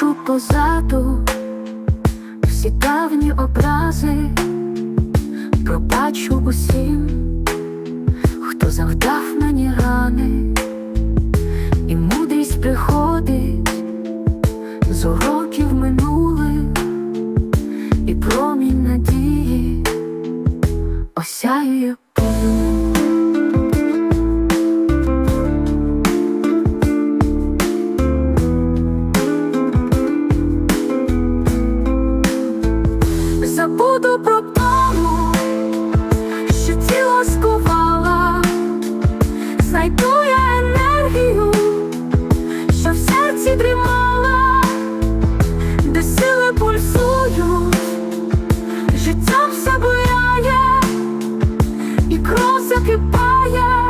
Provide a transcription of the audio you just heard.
залишу позаду всі давні образи, пробачу усім, хто завдав мені рани, і мудрість приходить з уроків минулих, і промінь надії осяює пил. забуду про тому, що тіло скувала, знайду я енергію, що в серці дрімала, де сили пульсую, життя все бояє, і кров закипає.